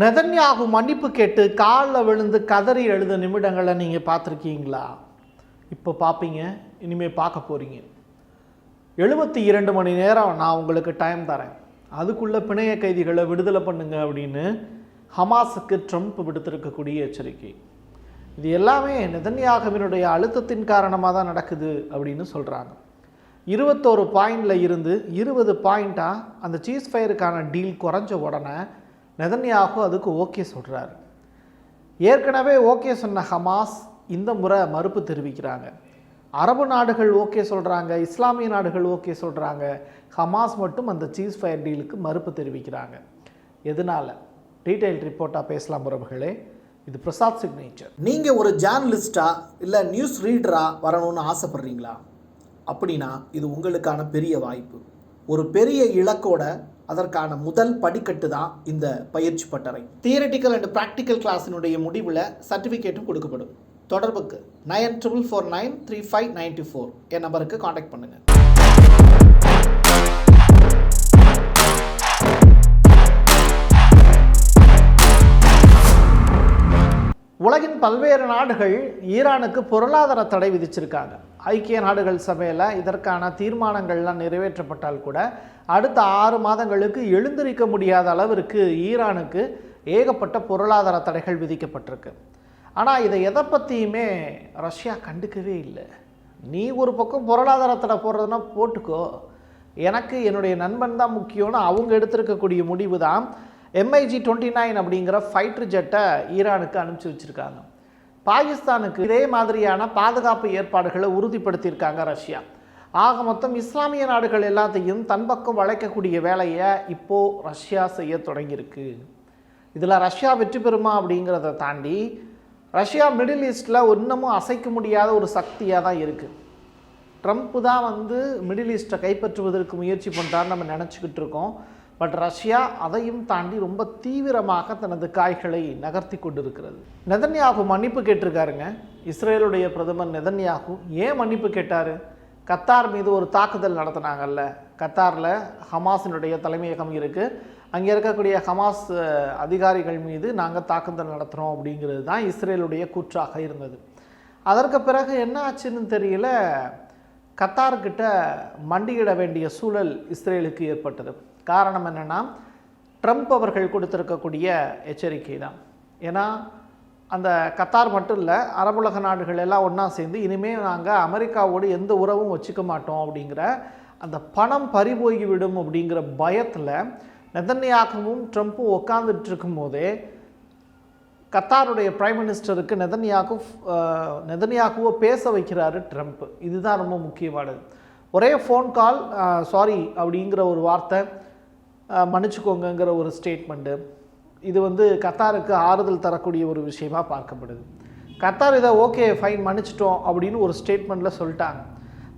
Netanyahu மன்னிப்பு கேட்டு காலில் விழுந்து கதறி எழுத நிமிடங்களை நீங்கள் பார்த்துருக்கீங்களா? இப்போ பார்ப்பீங்க இனிமேல் பார்க்க போகிறீங்க எழுபத்தி இரண்டு மணி நேரம் நான் உங்களுக்கு டைம் தரேன். அதுக்குள்ளே பிணைய கைதிகளை விடுதலை பண்ணுங்க அப்படின்னு ஹமாஸுக்கு ட்ரம்ப் விடுத்திருக்கக்கூடிய எச்சரிக்கை. இது எல்லாமே நெதன்யாகவினுடைய அழுத்தத்தின் காரணமாக தான் நடக்குது அப்படின்னு சொல்கிறாங்க இருபத்தோரு பாயிண்டில் இருந்து இருபது பாயிண்ட்டாக அந்த சீஸ் ஃபயருக்கான டீல் குறைஞ்ச உடனே நெதன்யாகு அதுக்கு ஓகே சொல்கிறாரு ஏற்கனவே ஓகே சொன்ன ஹமாஸ் இந்த முறை மறுப்பு தெரிவிக்கிறாங்க. அரபு நாடுகள் ஓகே சொல்கிறாங்க இஸ்லாமிய நாடுகள் ஓகே சொல்கிறாங்க ஹமாஸ் மட்டும் அந்த சீஸ் ஃபயர் டீலுக்கு மறுப்பு தெரிவிக்கிறாங்க. எதனால்? டீட்டெயில் ரிப்போர்ட்டாக பேசலாம் உறவுகளே இது பிரசாத் சிக்னேச்சர். நீங்கள் ஒரு ஜேர்னலிஸ்டாக இல்லை நியூஸ் ரீடராக வரணும்னு ஆசைப்பட்றீங்களா? அப்படின்னா இது உங்களுக்கான பெரிய வாய்ப்பு. ஒரு பெரிய இலக்கோட அதற்கான முதல் படிக்கட்டு தான் இந்த பயிற்சி பட்டறை. தியரட்டிக்கல் அண்ட் ப்ராக்டிக்கல் கிளாஸினுடைய முடிவில் சர்டிஃபிகேட்டும் கொடுக்கப்படும். தொடர்புக்கு nine triple four nine three five ninety four என் நம்பருக்கு காண்டாக்ட் பண்ணுங்கள் உலகின் பல்வேறு நாடுகள் ஈரானுக்கு பொருளாதார தடை விதிச்சிருக்காங்க. ஐக்கிய நாடுகள் சபையில் இதற்கான தீர்மானங்கள்லாம் நிறைவேற்றப்பட்டால் கூட அடுத்த ஆறு மாதங்களுக்கு எழுந்திருக்க முடியாத அளவிற்கு ஈரானுக்கு ஏகப்பட்ட பொருளாதார தடைகள் விதிக்கப்பட்டிருக்கு. ஆனால் இதை எதை பற்றியுமே ரஷ்யா கண்டுக்கவே இல்லை. நீ ஒரு பக்கம் பொருளாதார தடை போடுறதுன்னா போட்டுக்கோ. எனக்கு என்னுடைய நண்பன் தான் முக்கியம்னு அவங்க எடுத்திருக்கக்கூடிய முடிவு தான் எம்ஐஜி டுவெண்ட்டி நைன் அப்படிங்கிற ஃபைட்டர் ஜெட்டை ஈரானுக்கு அனுப்பிச்சி வச்சுருக்காங்க. பாகிஸ்தானுக்கு இதே மாதிரியான பாதுகாப்பு ஏற்பாடுகளை உறுதிப்படுத்தியிருக்காங்க ரஷ்யா. ஆக மொத்தம் இஸ்லாமிய நாடுகள் எல்லாத்தையும் தன் பக்கம் வளைக்கக்கூடிய வேலையை இப்போது ரஷ்யா செய்ய தொடங்கியிருக்கு. இதில் ரஷ்யா வெற்றி பெறுமா அப்படிங்கிறத தாண்டி ரஷ்யா மிடில் ஈஸ்டில் இன்னமும் அசைக்க முடியாத ஒரு சக்தியாக தான் இருக்குது ட்ரம்ப் தான் வந்து மிடில் ஈஸ்ட்டை கைப்பற்றுவதற்கு முயற்சி பண்ணுறான்னு நம்ம நினச்சிக்கிட்டு இருக்கோம். பட் ரஷ்யா அதையும் தாண்டி ரொம்ப தீவிரமாக தனது காய்களை நகர்த்தி கொண்டிருக்கிறது. நெதன்யாகு மன்னிப்பு கேட்டிருக்காருங்க. இஸ்ரேலுடைய பிரதமர் நெதன்யாகு ஏன் மன்னிப்பு கேட்டார்? கத்தார் மீது ஒரு தாக்குதல் நடத்தினாங்கல்ல. கத்தாரில் ஹமாஸினுடைய தலைமையகம் இருக்குது அங்கே இருக்கக்கூடிய ஹமாஸ் அதிகாரிகள் மீது நாங்கள் தாக்குதல் நடத்துகிறோம் அப்படிங்கிறது தான் இஸ்ரேலுடைய கூற்றாக இருந்தது. அதற்கு பிறகு என்ன ஆச்சுன்னு தெரியல. கத்தார்கிட்ட மண்டியிட வேண்டிய சூழல் இஸ்ரேலுக்கு ஏற்பட்டது. காரணம் என்னென்னா ட்ரம்ப் அவர்கள் கொடுத்துருக்கக்கூடிய எச்சரிக்கை தான். ஏன்னா அந்த கத்தார் மட்டும் இல்லை அரபுலக நாடுகள் எல்லாம் ஒன்றா சேர்ந்து இனிமேல் நாங்கள் அமெரிக்காவோடு எந்த உறவும் வச்சுக்க மாட்டோம் அப்படிங்கிற அந்த பணம் பறிபோய்விடும் அப்படிங்கிற பயத்தில் நெதன்யாகவும் ட்ரம்ப்பும் உட்காந்துட்டு இருக்கும்போதே கத்தாருடைய பிரைம் மினிஸ்டருக்கு நெதன்யாகு நெதன்யாகுவை பேச வைக்கிறாரு ட்ரம்ப் இதுதான் ரொம்ப முக்கியமானது. ஒரே ஃபோன் கால் சாரி அப்படிங்கிற ஒரு வார்த்தை அஹ், மன்னிச்சுக்கோங்கங்கிற ஒரு ஸ்டேட்மெண்ட்டு இது வந்து கத்தாருக்கு ஆறுதல் தரக்கூடிய ஒரு விஷயமாக பார்க்கப்படுது. கத்தார் இதை ஓகே ஃபைன் மன்னிச்சிட்டோம் அப்படின்னு ஒரு ஸ்டேட்மெண்ட்டில் சொல்லிட்டாங்க.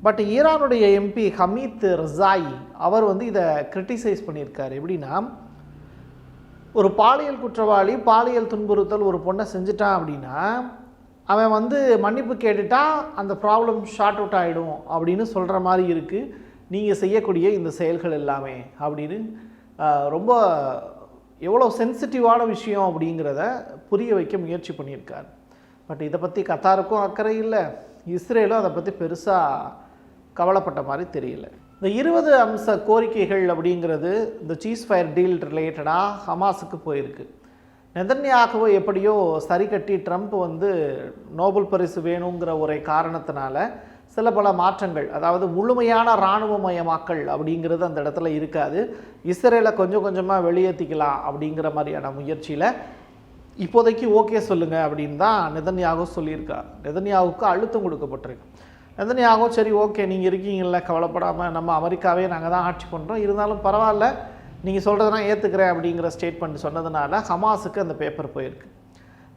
பட் ஈரானுடைய எம்பி ஹமீத் ரசாயி அவர் வந்து இதை கிரிட்டிசைஸ் பண்ணியிருக்காரு. எப்படின்னா ஒரு பாலியல் குற்றவாளி பாலியல் துன்புறுத்தல் ஒரு பொண்ணை செஞ்சுட்டான் அப்படின்னா அவன் வந்து மன்னிப்பு கேட்டுட்டான் அந்த ப்ராப்ளம் ஷார்ட் அவுட் ஆகிடும் அப்படின்னு சொல்கிற மாதிரி இருக்குது நீங்கள் செய்யக்கூடிய இந்த செயல்கள் எல்லாமே அப்படின்னு ரொம்ப எவ்வளோ சென்சிட்டிவான விஷயம் அப்படிங்கிறத புரிய வைக்க முயற்சி பண்ணியிருக்கார். பட் இதை பற்றி கத்தாருக்கும் அக்கறை இல்லை இஸ்ரேலும் அதை பற்றி பெருசாக கவலைப்பட்ட மாதிரி தெரியல. இந்த இருபது அம்ச கோரிக்கைகள் அப்படிங்கிறது இந்த சீஸ் ஃபயர் டீல் ரிலேட்டடாக ஹமாஸுக்கு போயிருக்கு. நெதன்யாகவோ எப்படியோ சரி கட்டி ட்ரம்ப் வந்து நோபல் பரிசு வேணுங்கிற ஒரே காரணத்தினால சில பல மாற்றங்கள் அதாவது முழுமையான இராணுவமயமாக்கல் அப்படிங்கிறது அந்த இடத்துல இருக்காது. இஸ்ரேலை கொஞ்சம் கொஞ்சமாக வெளியேற்றிக்கலாம் அப்படிங்கிற மாதிரியான முயற்சியில் இப்போதைக்கு ஓகே சொல்லுங்கள் அப்படின்னு தான் நெதன்யாகோ சொல்லியிருக்கார் நெதன்யாவுக்கு அழுத்தம் கொடுக்கப்பட்டிருக்கு. நெதன்யாகு சரி ஓகே நீங்கள் இருக்கீங்கள கவலைப்படாமல் நம்ம அமெரிக்காவே நாங்கள் தான் ஆட்சி பண்ணுறோம் இருந்தாலும் பரவாயில்ல நீங்கள் சொல்கிறத நான் ஏற்றுக்கிறேன் அப்படிங்கிற ஸ்டேட்மெண்ட் சொன்னதுனால ஹமாஸுக்கு அந்த பேப்பர் போயிருக்கு.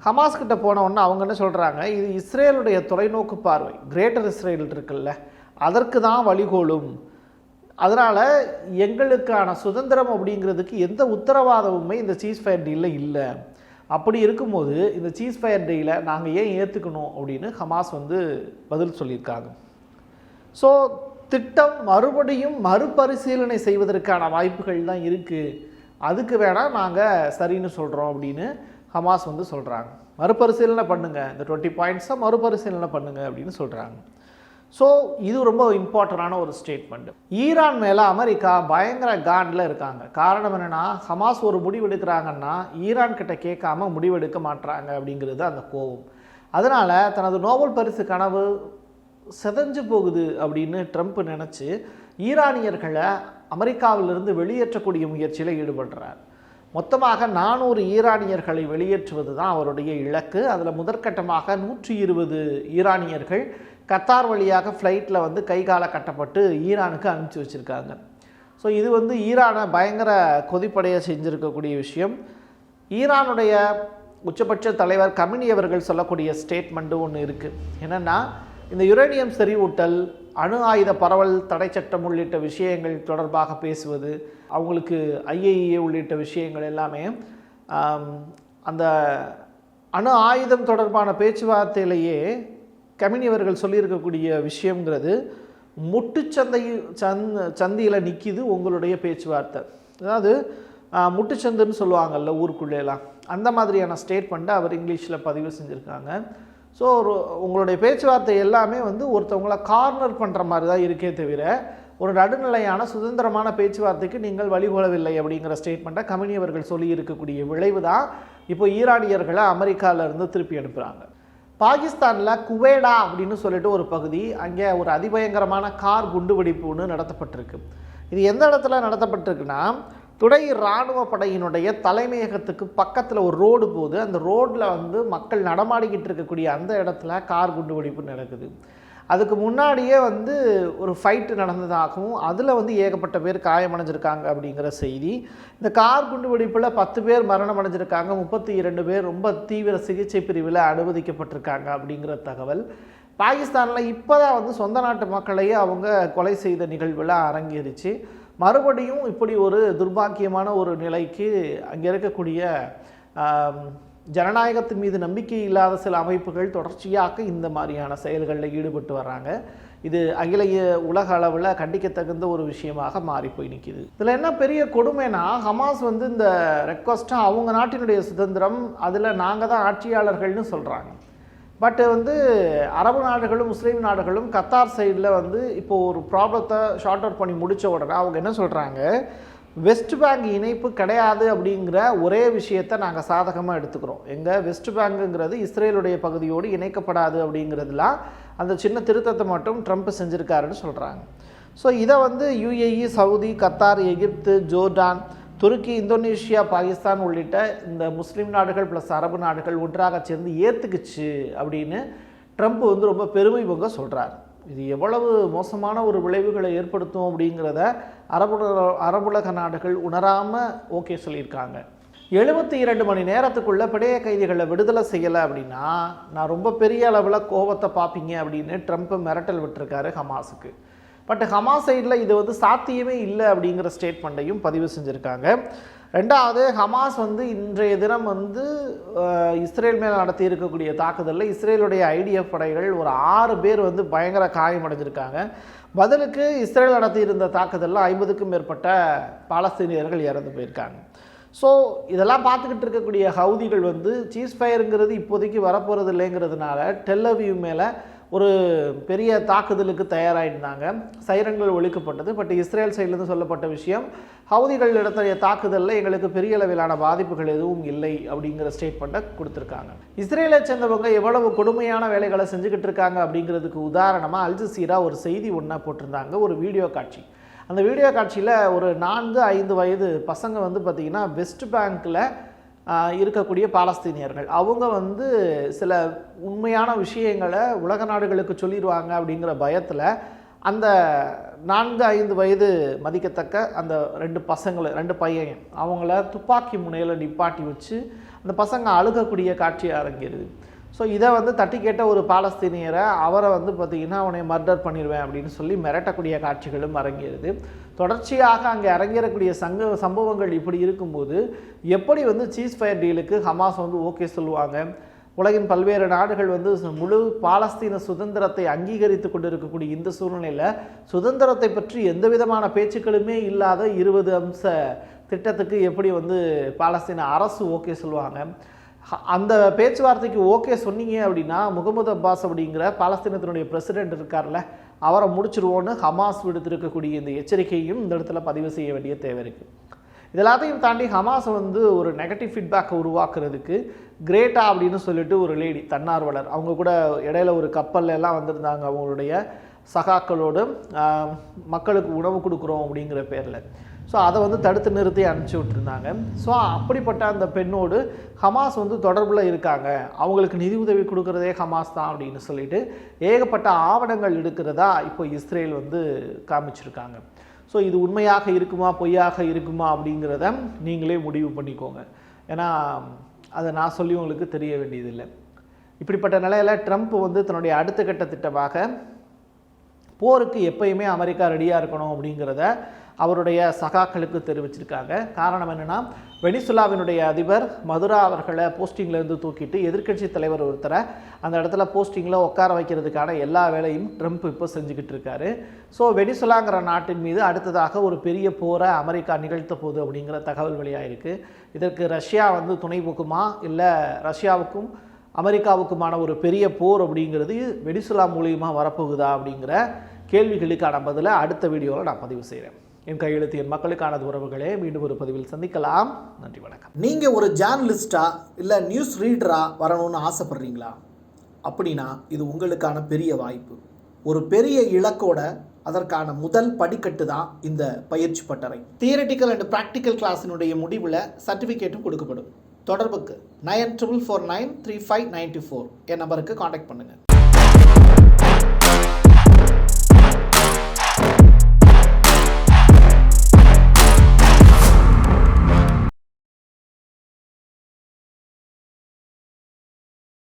ஹமாஸ் கிட்ட போன உடனே அவங்க என்ன சொல்கிறாங்க இது இஸ்ரேலுடைய தொலைநோக்கு பார்வை கிரேட்டர் இஸ்ரேல் இருக்குல்ல அதற்கு தான் வழிகோலும். அதனால் எங்களுக்கான சுதந்திரம் அப்படிங்கிறதுக்கு எந்த உத்தரவாதமுமே இந்த சீஸ் ஃபயர் டீலில் இல்லை. அப்படி இருக்கும்போது இந்த சீஸ் ஃபயர் டீலை நாங்கள் ஏன் ஏற்றுக்கணும் அப்படின்னு ஹமாஸ் வந்து பதில் சொல்லியிருக்காங்க. ஸோ திட்டம் மறுபடியும் மறுபரிசீலனை செய்வதற்கான வாய்ப்புகள் தான் இருக்குது அதுக்கு வேணால் நாங்கள் சரின்னு சொல்கிறோம் அப்படின்னு ஹமாஸ் வந்து சொல்கிறாங்க மறுபரிசீலனை பண்ணுங்கள் இந்த டுவெண்ட்டி பாயிண்ட்ஸை மறுபரிசீலனை பண்ணுங்கள் அப்படின்னு சொல்கிறாங்க ஸோ இது ரொம்ப இம்பார்ட்டண்டான ஒரு ஸ்டேட்மெண்ட் ஈரான் மேலே அமெரிக்கா பயங்கர காண்டில் இருக்காங்க. காரணம் என்னென்னா ஹமாஸ் ஒரு முடிவெடுக்கிறாங்கன்னா ஈரான் கிட்ட கேட்காம முடிவெடுக்க மாட்றாங்க அப்படிங்கிறது அந்த கோபம். அதனால் தனது நோபல் பரிசு கனவு செதஞ்சு போகுது அப்படின்னு ட்ரம்ப் நினச்சி ஈரானியர்களை அமெரிக்காவிலிருந்து வெளியேற்றக்கூடிய முயற்சியில் ஈடுபடுறார். மொத்தமாக நானூறு ஈரானியர்களை வெளியேற்றுவது தான் அவருடைய இலக்கு. அதில் முதற்கட்டமாக நூற்றி இருபது ஈரானியர்கள் கத்தார் வழியாக ஃப்ளைட்டில் வந்து கை காலை கட்டப்பட்டு ஈரானுக்கு அனுப்பிச்சி வச்சுருக்காங்க. ஸோ இது வந்து ஈரானை பயங்கர கொதிப்படைய செஞ்சுருக்கக்கூடிய விஷயம். ஈரானுடைய உச்சபட்ச தலைவர் கமினி அவர்கள் சொல்லக்கூடிய ஸ்டேட்மெண்ட்டு ஒன்று இருக்குது என்னென்னா இந்த யுரேனியம் செறிவூட்டல் அணு ஆயுத பரவல் தடை சட்டம் உள்ளிட்ட விஷயங்கள் தொடர்பாக பேசுவது அவங்களுக்கு ஐஏஇஏ உள்ளிட்ட விஷயங்கள் எல்லாமே அந்த அணு ஆயுதம் தொடர்பான பேச்சுவார்த்தையிலேயே கமினி அவர்கள் சொல்லியிருக்கக்கூடிய விஷயங்கிறது முட்டுச்சந்தை சந்த் சந்தியில் நிற்கிது உங்களுடைய பேச்சுவார்த்தை. அதாவது முட்டுச்சந்துன்னு சொல்லுவாங்கல்ல ஊருக்குள்ளேலாம். அந்த மாதிரியான ஸ்டேட்மெண்ட்டை அவர் இங்கிலீஷில் பதிவு செஞ்சுருக்காங்க. ஸோ ஒரு உங்களுடைய பேச்சுவார்த்தை எல்லாமே வந்து ஒருத்தவங்கள கார்னர் பண்ணுற மாதிரி தான் இருக்கே தவிர ஒரு நடுநிலையான சுதந்திரமான பேச்சுவார்த்தைக்கு நீங்கள் வழிகோலவில்லை அப்படிங்கிற ஸ்டேட்மெண்ட்டை கமினி அவர்கள் சொல்லி இருக்கக்கூடிய விளைவு தான் இப்போ ஈரானியர்களை அமெரிக்காவிலேருந்து திருப்பி அனுப்புகிறாங்க பாகிஸ்தானில் குவேடா அப்படின்னு சொல்லிட்டு ஒரு பகுதி அங்கே ஒரு அதிபயங்கரமான கார் குண்டுவெடிப்பு ஒன்று நடத்தப்பட்டிருக்கு. இது எந்த இடத்துல நடத்தப்பட்டிருக்குன்னா துணை இராணுவ படையினுடைய தலைமையகத்துக்கு பக்கத்தில் ஒரு ரோடு போகுது. அந்த ரோட்டில் வந்து மக்கள் நடமாடிக்கிட்டு இருக்கக்கூடிய அந்த இடத்துல கார் குண்டுவெடிப்பு நடக்குது. அதுக்கு முன்னாடியே வந்து ஒரு ஃபைட்டு நடந்ததாகவும் அதில் வந்து ஏகப்பட்ட பேர் காயமடைஞ்சிருக்காங்க அப்படிங்கிற செய்தி. இந்த கார் குண்டு வெடிப்பில் பத்து பேர் மரணம் அடைஞ்சிருக்காங்க முப்பத்தி இரண்டு பேர் ரொம்ப தீவிர சிகிச்சை பிரிவில் அனுமதிக்கப்பட்டிருக்காங்க அப்படிங்கிற தகவல். பாகிஸ்தானில் இப்போ தான் வந்து சொந்த நாட்டு மக்களையே அவங்க கொலை செய்த நிகழ்வுலாம் அரங்கேறிச்சு. மறுபடியும் இப்படி ஒரு துர்பாக்கியமான ஒரு நிலைக்கு அங்கே இருக்கக்கூடிய ஜனநாயகத்தின் மீது நம்பிக்கை இல்லாத சில அமைப்புகள் தொடர்ச்சியாக இந்த மாதிரியான செயல்களில் ஈடுபட்டு வர்றாங்க. இது அகில உலக அளவில் கண்டிக்கத்தகுந்த ஒரு விஷயமாக மாறி போய் நிற்கிது இதில் என்ன பெரிய கொடுமைனா ஹமாஸ் வந்து இந்த ரெக்வஸ்ட்டாக அவங்க நாட்டினுடைய சுதந்திரம் அதில் நாங்கள் தான் ஆட்சியாளர்கள்னு சொல்கிறாங்க பட்டு வந்து அரபு நாடுகளும் முஸ்லீம் நாடுகளும் கத்தார் சைடில் வந்து இப்போ ஒரு ப்ராப்ளத்தை ஷார்ட் அவுட் பண்ணி முடித்த உடனே அவங்க என்ன சொல்கிறாங்க வெஸ்ட் பேங்க் இணைப்பு கிடையாது அப்படிங்கிற ஒரே விஷயத்தை நாங்கள் சாதகமாக எடுத்துக்கிறோம். எங்கள் வெஸ்ட் பேங்குங்கிறது இஸ்ரேலுடைய பகுதியோடு இணைக்கப்படாது அப்படிங்கிறதுலாம் அந்த சின்ன திருத்தத்தை மட்டும் ட்ரம்ப் செஞ்சுருக்காருன்னு சொல்கிறாங்க ஸோ இதை வந்து UAE Saudi Qatar Egypt Jordan Turkey Indonesia Pakistan உள்ளிட்ட இந்த முஸ்லீம் நாடுகள் ப்ளஸ் அரபு நாடுகள் ஒன்றாக சேர்ந்து ஏற்றுக்குச்சு அப்படின்னு ட்ரம்ப் வந்து ரொம்ப பெருமை பொங்க சொல்கிறார் இது எவ்வளவு மோசமான ஒரு விளைவுகளை ஏற்படுத்தும் அப்படிங்கிறத அரபுல அரபுலக நாடுகள் உணராமல் ஓகே சொல்லியிருக்காங்க. எழுபத்தி இரண்டு மணி நேரத்துக்குள்ள பிணைய கைதிகளை விடுதலை செய்யலை அப்படின்னா நான் ரொம்ப பெரிய அளவில் கோபத்தை பார்ப்பீங்க அப்படின்னு ட்ரம்ப் மிரட்டல் விட்டுருக்காரு ஹமாஸுக்கு. பட் ஹமாஸ் சைடில் இது வந்து சாத்தியமே இல்லை அப்படிங்கிற ஸ்டேட்மெண்ட்டையும் பதிவு செஞ்சுருக்காங்க. ரெண்டாவது ஹமாஸ் வந்து இன்றைய தினம் வந்து இஸ்ரேல் மேலே நடத்தி இருக்கக்கூடிய தாக்குதலில் இஸ்ரேலுடைய ஐடிஎஃப் படைகள் ஒரு ஆறு பேர் வந்து பயங்கர காயமடைஞ்சிருக்காங்க. பதிலுக்கு இஸ்ரேல் நடத்தியிருந்த தாக்குதலில் ஐம்பதுக்கும் மேற்பட்ட பாலஸ்தீனியர்கள் இறந்து போயிருக்காங்க. ஸோ இதெல்லாம் பார்த்துக்கிட்டு இருக்கக்கூடிய ஹவுதிகள் வந்து சீஸ் ஃபயருங்கிறது இப்போதைக்கு வரப்போகிறது இல்லைங்கிறதுனால டெல்லவியூ மேலே ஒரு பெரிய தாக்குதலுக்கு தயாராகிருந்தாங்க சைரன்கள் ஒழிக்கப்பட்டது. பட் இஸ்ரேல் சைட்லேருந்து சொல்லப்பட்ட விஷயம் ஹவுதிகள் நடத்திய தாக்குதலில் எங்களுக்கு பெரிய அளவிலான பாதிப்புகள் எதுவும் இல்லை அப்படிங்கிற ஸ்டேட்மெண்ட்டை கொடுத்துருக்காங்க. இஸ்ரேலை சேர்ந்தவங்க எவ்வளவு கொடுமையான வேலைகளை செஞ்சுக்கிட்டு இருக்காங்க அப்படிங்கிறதுக்கு உதாரணமாக அல்ஜசீரா ஒரு செய்தி ஒன்றா போட்டிருந்தாங்க ஒரு வீடியோ காட்சி. அந்த வீடியோ காட்சியில் ஒரு நான்கு ஐந்து வயது பசங்க வந்து பார்த்திங்கன்னா வெஸ்ட் பேங்க்கில் இருக்கக்கூடிய பாலஸ்தீனியர்கள். அவங்க வந்து சில உண்மையான விஷயங்களை உலக நாடுகளுக்கு சொல்லிடுவாங்க அப்படிங்கிற பயத்தில் அந்த நான்கு ஐந்து வயது மதிக்கத்தக்க அந்த ரெண்டு பசங்களை ரெண்டு பையன் அவங்கள துப்பாக்கி முனையில் நிப்பாட்டி வச்சு அந்த பசங்க அழுகக்கூடிய காட்சி அரங்கிடுது ஸோ இதை வந்து தட்டி கேட்ட ஒரு பாலஸ்தீனியரை அவரை வந்து பார்த்திங்கன்னா அவனை மர்டர் பண்ணிடுவேன் அப்படின்னு சொல்லி மிரட்டக்கூடிய காட்சிகளும் அரங்கேறுது. தொடர்ச்சியாக அங்கே அரங்கேறக்கூடிய சங்க சம்பவங்கள் இப்படி இருக்கும்போது எப்படி வந்து சீஸ் ஃபயர் டீலுக்கு ஹமாஸ் வந்து ஓகே சொல்லுவாங்க? உலகின் பல்வேறு நாடுகள் வந்து முழு பாலஸ்தீன சுதந்திரத்தை அங்கீகரித்து கொண்டு இருக்கக்கூடிய இந்த சூழ்நிலையில் சுதந்திரத்தை பற்றி எந்த விதமான பேச்சுக்களுமே இல்லாத இருபது அம்ச திட்டத்துக்கு எப்படி வந்து பாலஸ்தீன அரசு ஓகே சொல்லுவாங்க? அந்த பேச்சுவார்த்தைக்கு ஓகே சொன்னீங்க அப்படின்னா முகமது அப்பாஸ் அப்படிங்கிற பாலஸ்தீனத்தினுடைய பிரசிடென்ட் இருக்கார்ல அவரை முடிச்சிருவோன்னு ஹமாஸ் விடுத்திருக்கக்கூடிய இந்த எச்சரிக்கையும் இந்த இடத்துல பதிவு செய்ய வேண்டிய தேவை இருக்குது இதெல்லாத்தையும் தாண்டி ஹமாஸ் வந்து ஒரு நெகட்டிவ் ஃபீட்பேக்கை உருவாக்குறதுக்கு கிரேட்டா அப்படின்னு சொல்லிட்டு ஒரு லேடி தன்னார்வலர். அவங்க கூட இடையில ஒரு கப்பல்ல எல்லாம் வந்திருந்தாங்க அவங்களுடைய சகாக்களோடு மக்களுக்கு உணவு கொடுக்குறோம் அப்படிங்கிற பேரில். ஸோ அதை வந்து தடுத்து நிறுத்தி அனுப்பிச்சி விட்டுருந்தாங்க. ஸோ அப்படிப்பட்ட அந்த பெண்ணோடு ஹமாஸ் வந்து தொடர்பில் இருக்காங்க. அவங்களுக்கு நிதி உதவி கொடுக்குறதே ஹமாஸ் தான் அப்படின்னு சொல்லிட்டு ஏகப்பட்ட ஆவணங்கள் எடுக்கிறதா இப்போ இஸ்ரேல் வந்து காமிச்சிருக்காங்க. ஸோ இது உண்மையாக இருக்குமா பொய்யாக இருக்குமா அப்படிங்கிறத நீங்களே முடிவு பண்ணிக்கோங்க. ஏன்னா அதை நான் சொல்லி உங்களுக்கு தெரிய வேண்டியதில்லை. இப்படிப்பட்ட நிலையில் ட்ரம்ப் வந்து தன்னுடைய அடுத்த கட்ட திட்டமாக போருக்கு எப்பயுமே அமெரிக்கா ரெடியாக இருக்கணும் அப்படிங்கிறத அவருடைய சகாக்களுக்கு தெரிவிச்சிருக்காங்க. காரணம் என்னென்னா வெனிசுலாவினுடைய அதிபர் மதுரா அவர்களை போஸ்டிங்லேருந்து தூக்கிட்டு எதிர்க்கட்சி தலைவர் ஒருத்தரை அந்த இடத்துல போஸ்டிங்கில் உட்கார வைக்கிறதுக்கான எல்லா வேலையும் ட்ரம்ப் இப்போ செஞ்சுக்கிட்டு இருக்காரு. ஸோ வெனிசுலாங்கிற நாட்டின் மீது அடுத்ததாக ஒரு பெரிய போரை அமெரிக்கா நிகழ்த்த போகுது அப்படிங்கிற தகவல் வெளியாயிருக்கு இதற்கு ரஷ்யா வந்து துணை போக்குமா இல்லை ரஷ்யாவுக்கும் அமெரிக்காவுக்குமான ஒரு பெரிய போர் அப்படிங்கிறது வெனிசுலா மூலியமாக வரப்போகுதா அப்படிங்கிற கேள்விகளுக்கான பதிலை அடுத்த வீடியோவில் நான் பதிவு செய்கிறேன் என் கையெழுத்து என் மக்களுக்கானது உறவுகளே மீண்டும் ஒரு பதிவில் சந்திக்கலாம். நன்றி வணக்கம். நீங்கள் ஒரு ஜேர்னலிஸ்டாக இல்லை நியூஸ் ரீடராக வரணும்னு ஆசைப்பட்றீங்களா? அப்படின்னா இது உங்களுக்கான பெரிய வாய்ப்பு. ஒரு பெரிய இலக்கோட அதற்கான முதல் படிக்கட்டு தான் இந்த பயிற்சி பட்டறை. தியரட்டிக்கல் அண்ட் ப்ராக்டிக்கல் கிளாஸினுடைய முடிவில் சர்டிஃபிகேட்டும் கொடுக்கப்படும். தொடர்புக்கு nine triple four nine three five ninety four என் நம்பருக்கு காண்டாக்ட் பண்ணுங்கள்